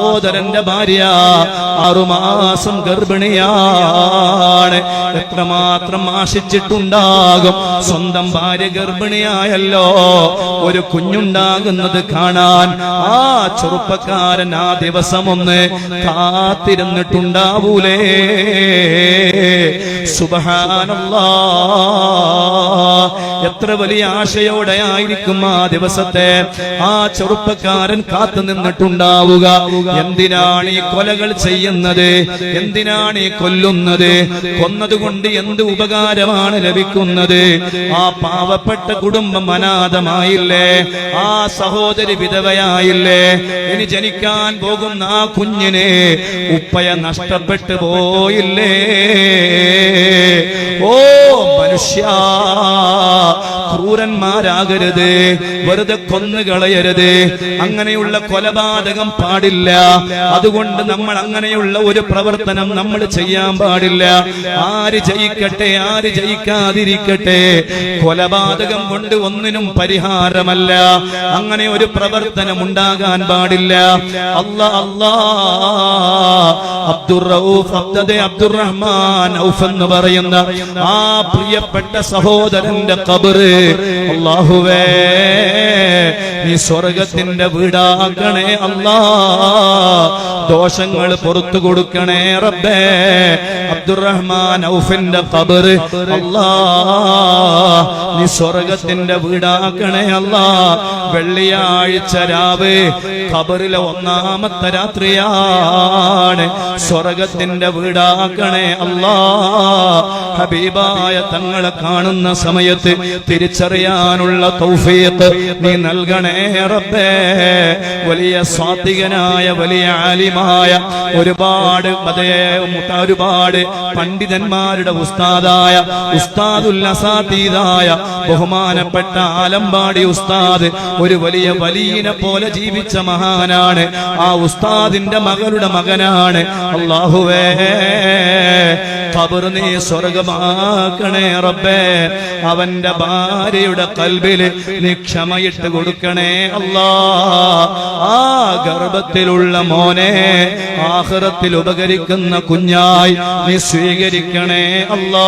സഹോദരന്റെ ഭാര്യ ആറുമാസം ഗർഭിണിയാണ്. എത്രമാത്രം ആശിച്ചിട്ടുണ്ടാകും. സ്വന്തം ഭാര്യ ഗർഭിണിയായല്ലോ. ഒരു കുഞ്ഞുണ്ടാകുന്നത് കാണാൻ ആ ചെറുപ്പക്കാരൻ ആ ദിവസം ഒന്ന് കാത്തിരുന്നിട്ടുണ്ടാവൂലേ എത്ര വലിയ ആശയോടെ ആയിരിക്കും ആ ദിവസത്തെ ആ ചെറുപ്പക്കാരൻ കാത്തു നിന്നിട്ടുണ്ടാവുക. എന്തിനാണ് ഈ കൊലകൾ ചെയ്യുന്നത്? എന്തിനാണ് ഈ കൊല്ലുന്നത്? കൊന്നതുകൊണ്ട് എന്ത് ഉപകാരമാണ് ലഭിക്കുന്നത്? ആ പാവപ്പെട്ട കുടുംബം അനാഥമായില്ലേ? ആ സഹോദരി വിധവയായില്ലേ? ഇനി ജനിക്കാൻ പോകുന്ന ആ കുഞ്ഞിനെ ഉപ്പയ നഷ്ടപ്പെട്ടു പോയില്ലേ? ക്രൂരന്മാരാകരുത്. വെറുതെ കൊന്നുകളയരുത് അങ്ങനെയുള്ള കൊലപാതകം പാടില്ല. അതുകൊണ്ട് നമ്മൾ അങ്ങനെയുള്ള ഒരു പ്രവർത്തനം നമ്മൾ ചെയ്യാൻ പാടില്ല. ആര് ജയിക്കട്ടെ ആര് ജയിക്കാതിരിക്കട്ടെ. കൊലപാതകം കൊണ്ട് ഒന്നിനും പരിഹാരമല്ല. അങ്ങനെ ഒരു പ്രവർത്തനം ഉണ്ടാകാൻ പാടില്ല. അല്ല അല്ലാ. അബ്ദുർ അബ്ദുറഹ്മാൻ ഔഫ് എന്ന് പറയുന്ന ആ പ്രിയപ്പെട്ട സഹോദരന്റെ കബറ് അള്ളാഹുവേ. നീ സ്വർഗത്തിന്റെ വീടാക്കണേ അല്ലാ. ദോഷങ്ങൾ പുറത്തു കൊടുക്കണേ റബ്ബേ. അബ്ദുറഹ്മാൻ ഔഫിന്റെ ഖബറ് അല്ലാ. നീ സ്വർഗത്തിന്റെ വീടാക്കണേ അല്ലാ. വെള്ളിയാഴ്ച രാവ് ഖബറിലെ ഒന്നാമത്തെ രാത്രിയാണ് സ്വർഗത്തിന്റെ വീടാക്കണേ അല്ലാ. ഹബീബായ തങ്ങളെ കാണുന്ന സമയത്ത് തിരിച്ചറിയാനുള്ള തൗഫീഖ് നീ നൽകണേ വലിയ സ്വാത്വികനായ വലിയ ആലിമായ ഒരുപാട് ഒരുപാട് പണ്ഡിതന്മാരുടെ ഉസ്താദായ ഉസ്താദുൽ ബഹുമാനപ്പെട്ട ആലമ്പാടി ഉസ്താദ് ഒരു വലിയ വലിയനെ പോലെ ജീവിച്ച മഹാനാണ്. ആ ഉസ്താദിന്റെ മകളുടെ മകനാണ്. അള്ളാഹുവേ ഖബർ നീ സ്വർഗമാക്കണേ റബ്ബേ. അവന്റെ ഭാര്യയുടെ കൽബിൽ നീ ക്ഷമയിട്ട് കൊടുക്കണേ അല്ലാ. ആ ഗർഭത്തിലുള്ള മോനെ ആഹ്റത്തിൽ ഉപകരിക്കുന്ന കുഞ്ഞായി നീ സ്വീകരിക്കണേ അല്ലാ.